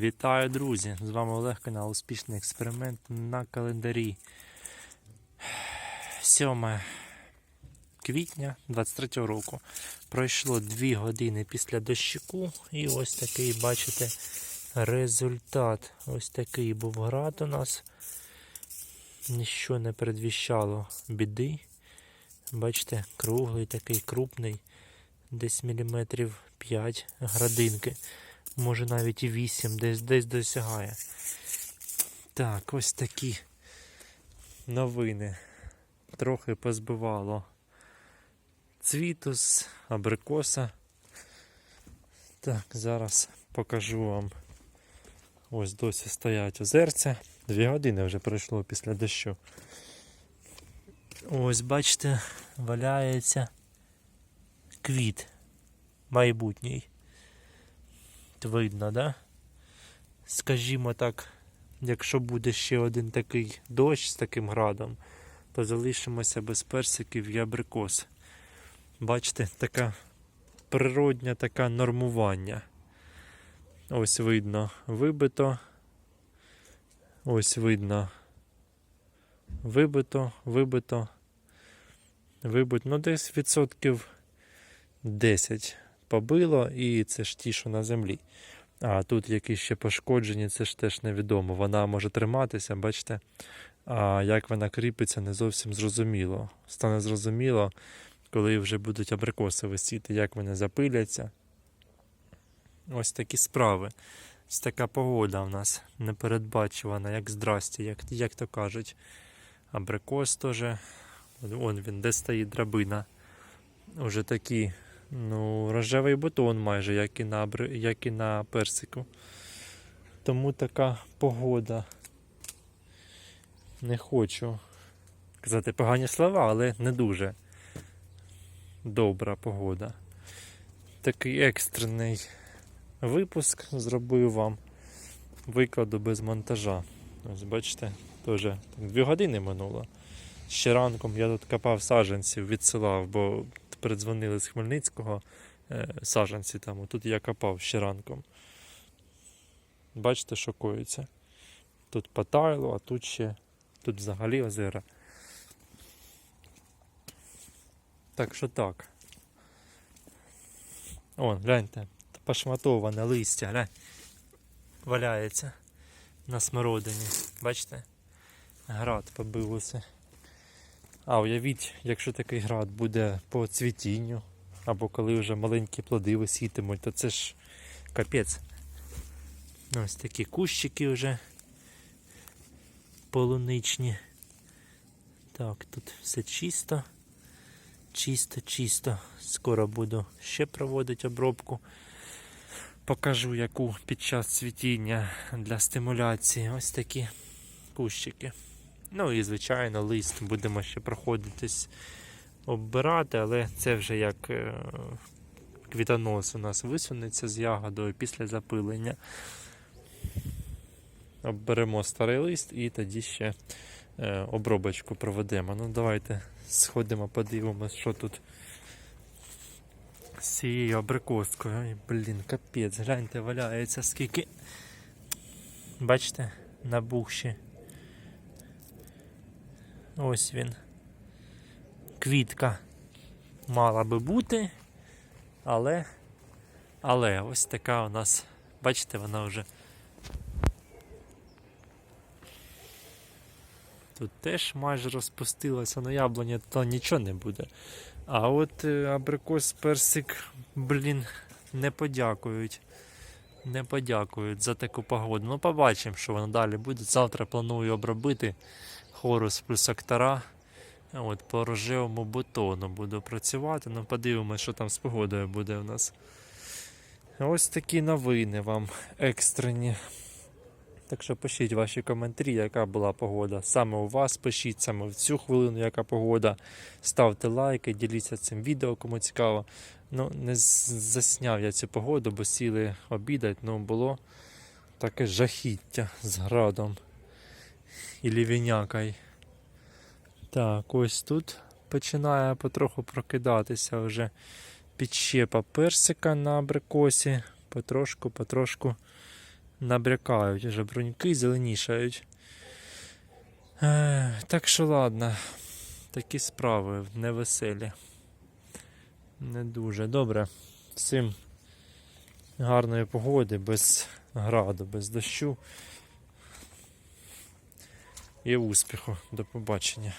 Вітаю, друзі! З вами Олег, канал Успішний експеримент на календарі. 7 квітня 23 року. Пройшло 2 години після дощику, і ось такий, бачите, результат. Ось такий був град у нас. Ніщо не передвіщало біди. Бачите, круглий такий крупний, десь міліметрів 5 градинки може навіть і 8, десь десь досягає. Так, ось такі новини. Трохи позбивало цвітус, абрикоса. Так, зараз покажу вам. Ось досі стоять озерця. Дві години вже пройшло після дощу. Ось, бачите, валяється квіт майбутній. Видно, да? Скажімо так, якщо буде ще один такий дощ з таким градом, то залишимося без персиків і абрикос. Бачите, така природня така нормування. Ось видно вибито. Ось видно. Вибито, вибито. Вибито. Ну, десь відсотків 10 побило, і це ж ті, що на землі. А тут якісь ще пошкоджені, це ж теж невідомо. Вона може триматися, бачите? А як вона кріпиться, не зовсім зрозуміло. Стане зрозуміло, коли вже будуть абрикоси висіти, як вони запиляться. Ось такі справи. Ось така погода в нас непередбачувана, як здрасті, як, як то кажуть. Абрикос теж. Вон він, де стоїть драбина. Уже такі Ну, рожевий бутон майже, як і на, як і на персику. Тому така погода. Не хочу казати погані слова, але не дуже добра погода. Такий екстрений випуск зробив вам. Викладу без монтажа. Ось бачите, теж дві години минуло. Ще ранком я тут копав саджанців, відсилав, бо передзвонили з Хмельницького е, саджанці там. Тут я копав ще ранком. Бачите, шокується. Тут потайло, а тут ще тут взагалі озера. Так що так. О, гляньте, пошматоване листя, глянь. Валяється на смородині. Бачите? Град побив усе. А уявіть, якщо такий град буде по цвітінню, або коли вже маленькі плоди висітимуть, то це ж капець. Ось такі кущики вже полуничні. Так, тут все чисто. Чисто, чисто. Скоро буду ще проводити обробку. Покажу яку під час цвітіння для стимуляції. Ось такі кущики. Ну і, звичайно, лист будемо ще проходитись оббирати, але це вже як е, квітонос у нас висунеться з ягодою після запилення. Обберемо старий лист і тоді ще е, обробочку проведемо. Ну, давайте сходимо, подивимось, що тут з цією абрикоскою. Ой, блін, капець, гляньте, валяється скільки. Бачите, набухші. Ось він. Квітка мала би бути, але, але ось така у нас, бачите, вона вже тут теж майже розпустилася на яблуні, то нічого не буде. А от е, абрикос персик, блін, не подякують. Не подякують за таку погоду. Ну, побачимо, що воно далі буде. Завтра планую обробити хорус плюс актора. От, по рожевому бутону буду працювати. Ну, подивимось, що там з погодою буде у нас. Ось такі новини вам екстрені. Так що пишіть ваші коментарі, яка була погода. Саме у вас пишіть, саме в цю хвилину, яка погода. Ставте лайки, діліться цим відео, кому цікаво. Ну, не засняв я цю погоду, бо сіли обідать, ну було таке жахіття з градом і лівінякай. Так, ось тут починає потроху прокидатися вже підщепа персика на абрикосі. Потрошку, потрошку набрякають, вже бруньки зеленішають. Е, так що ладно, такі справи невеселі. Не дуже добре. Всім гарної погоди, без граду, без дощу. І успіху. До побачення.